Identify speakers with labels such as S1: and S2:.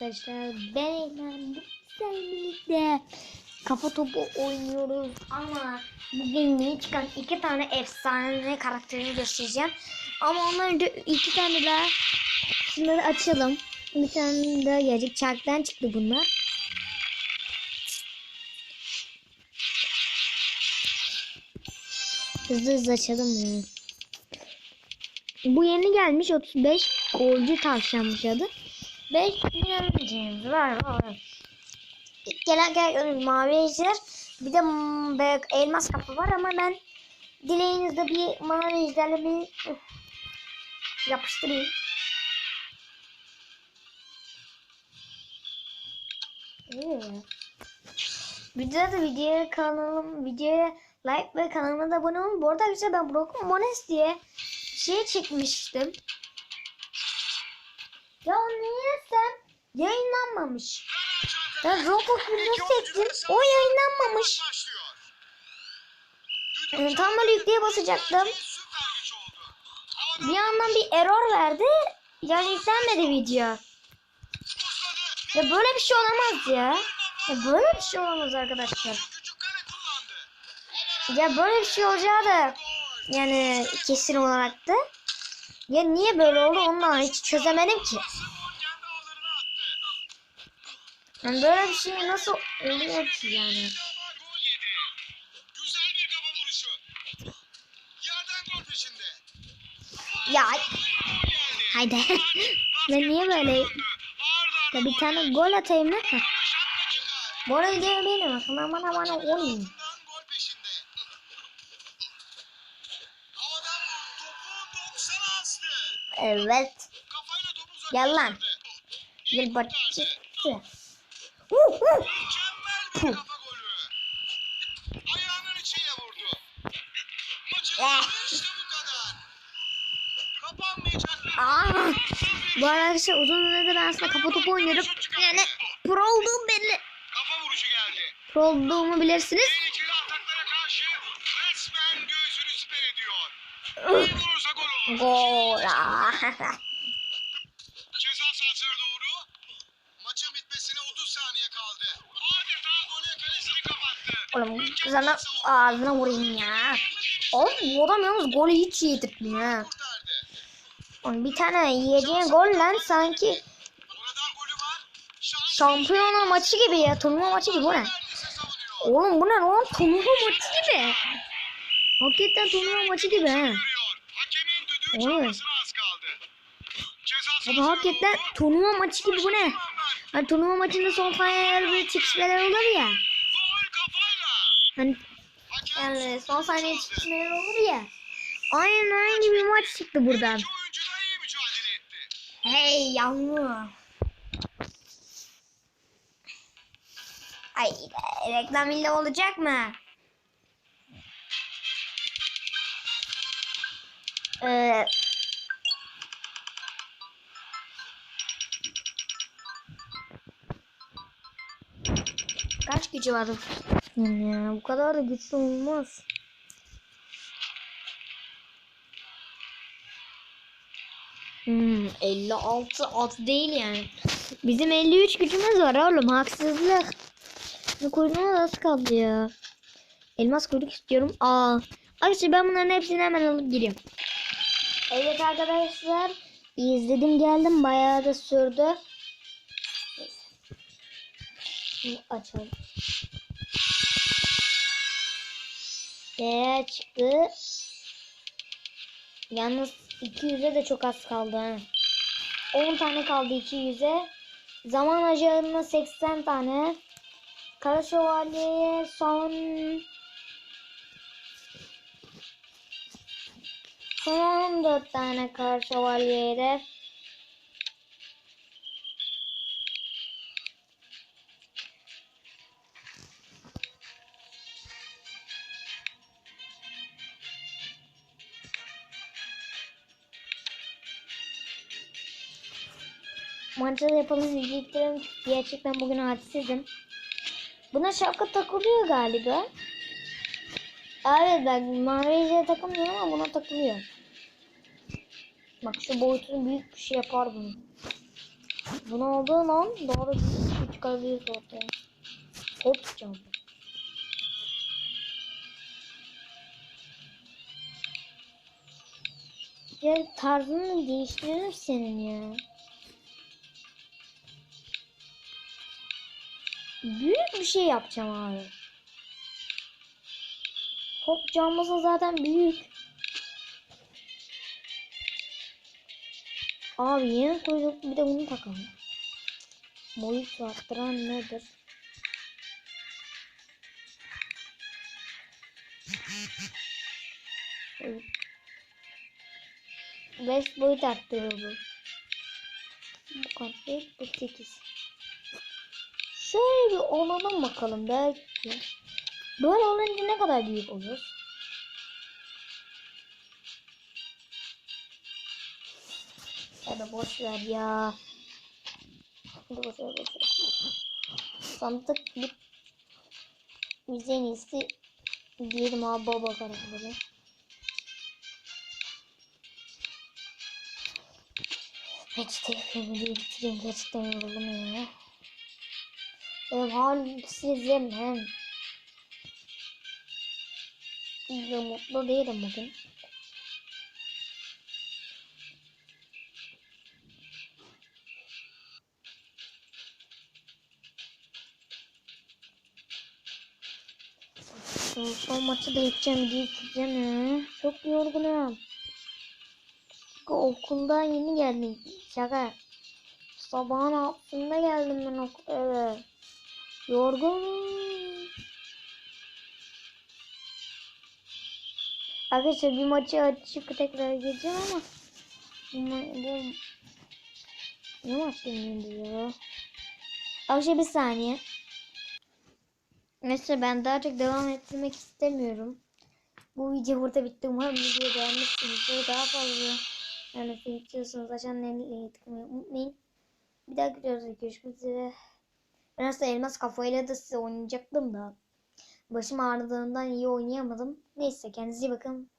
S1: Arkadaşlar ben Eymen Güzel birlikte kafa topu oynuyoruz ama bugün yeni çıkan iki tane efsane karakterini göstereceğim. Ama ondan önce iki tane daha şunları açalım. Bir tane daha gelecek. Çarktan çıktı bunlar. Hızlı hızlı açalım bunu. Bu yeni gelmiş 35 golcü tavşanmış adı. 5 milyoncuğumuz var var. Gelen gelen mavi ejder. Bir de böyle elmas kapı var ama ben dileğinizde bir mavi ejderle bir yapıştırayım. Bir de de videoya kanalım videoya like ve kanalıma da abone olun. Bu arada arkadaşlar ben Broken Mones diye şey çekmiştim. Ya niye sen yayınlanmamış? Ben Roblox videosu çektim. O yayınlanmamış. Yani tam böyle yükleye basacaktım. Bir yandan bir error verdi. Yani yüklenmedi video. Ya böyle bir şey olamaz ya. Ya böyle bir şey olamaz arkadaşlar. Ya böyle bir şey olacağı da yani kesin olarak da. Ya niye böyle oldu onu hiç çözemedim ki. Yani böyle bir şey nasıl oluyor ki yani? Ya haydi. ben niye böyle ya bir tane gol atayım
S2: çıkar.
S1: Bu arada videoyu beğenin bakın aman aman Evet. Gel lan. Gel bak çıktı. Uh, uh.
S2: Golü. Ayağının içiyle vurdu. Maçın
S1: Ah.
S2: bu
S1: Aa. Arada arkadaşlar uzun süredir aslında kafa topu oynuyorum. Yani pro olduğum belli.
S2: kafa vuruşu geldi.
S1: Pro olduğumu bilirsiniz.
S2: Tehlikeli ataklara karşı resmen göğsünü siper ediyor. Gol. Ceza sahasına doğru. Maçın bitmesine 30 saniye kaldı. Adeta gole kalesini kapattı.
S1: Oğlum sana ağzına vurayım ya. Oğlum bu adam yalnız golü hiç yedirtmiyor. Oğlum bir tane yiyeceğin gol lan sanki şampiyona maçı gibi ya. Turnuva maçı gibi bu ne? Oğlum bu ne lan? Turnuva maçı gibi. Hakikaten turnuva maçı gibi ha.
S2: Ceza
S1: Abi hakikaten turnuva maçı gibi bu ne? Hani turnuva maçında son saniyeler böyle çekişmeler olur ya. Hani yani son saniye çekişmeler olur ya. Aynen aynı bir maç çıktı buradan. Hey yavrum. Ay reklam illa olacak mı? Ee, kaç gücü var? Yani bu kadar da güçlü olmaz. Hmm, 56 at değil yani. Bizim 53 gücümüz var oğlum haksızlık. Bu kuyruğuna az kaldı ya. Elmas kuyruk istiyorum. Aa. Arkadaşlar ben bunların hepsini hemen alıp giriyorum. Evet arkadaşlar. izledim geldim. Bayağı da sürdü. Şimdi açalım. Değer çıktı. Yalnız 200'e de çok az kaldı ha. 10 tane kaldı 200'e. Zaman ajarına 80 tane. Kara şövalyeye son son 14 tane de. Maçta da yapalım birlikte. Gerçekten bugün hadisizim. Buna şapka takılıyor galiba. Evet bak maviye takılmıyor ama buna takılıyor. Bak şu boyutunu büyük bir şey yapar bunu. Bu ne oldu lan? Doğru bir şey çıkarabiliriz ortaya. Hop jump. Ya tarzını değiştirir senin ya. Büyük bir şey yapacağım abi. Hop camımızın zaten büyük. Abi yeni koyduk bir de bunu takalım. Boyut arttıran nedir? 5 boyut arttırıyor bu. Bu kaç bu 8. Şöyle bir olalım bakalım belki. Böyle olunca ne kadar büyük olur? Ya da boş ver ya. Hadi boş ver boş ver. Sandık bir biz en iyisi diyelim abi baba karakteri. Peçete filmi bitireyim gerçekten yoruldum ya. Hem. Ve mutlu değilim bugün. Son, maçı da yapacağım diye gideceğim ya. Çok yorgunum. Okuldan yeni geldim. Şaka. Sabahın altında geldim ben okula eve. Yorgunum. Arkadaşlar bir maçı açıp tekrar gireceğim ama bu, ne maç yenildi ya? Arkadaşlar bir saniye. Neyse ben daha çok devam ettirmek istemiyorum. Bu video burada bitti. Umarım videoyu beğenmişsinizdir. Daha fazla yani istiyorsanız aşağıdan tıklamayı unutmayın. Bir daha videoda görüşmek üzere. Ben aslında elmas kafayla da size oynayacaktım da. Başım ağrıdığından iyi oynayamadım. Neyse kendinize iyi bakın.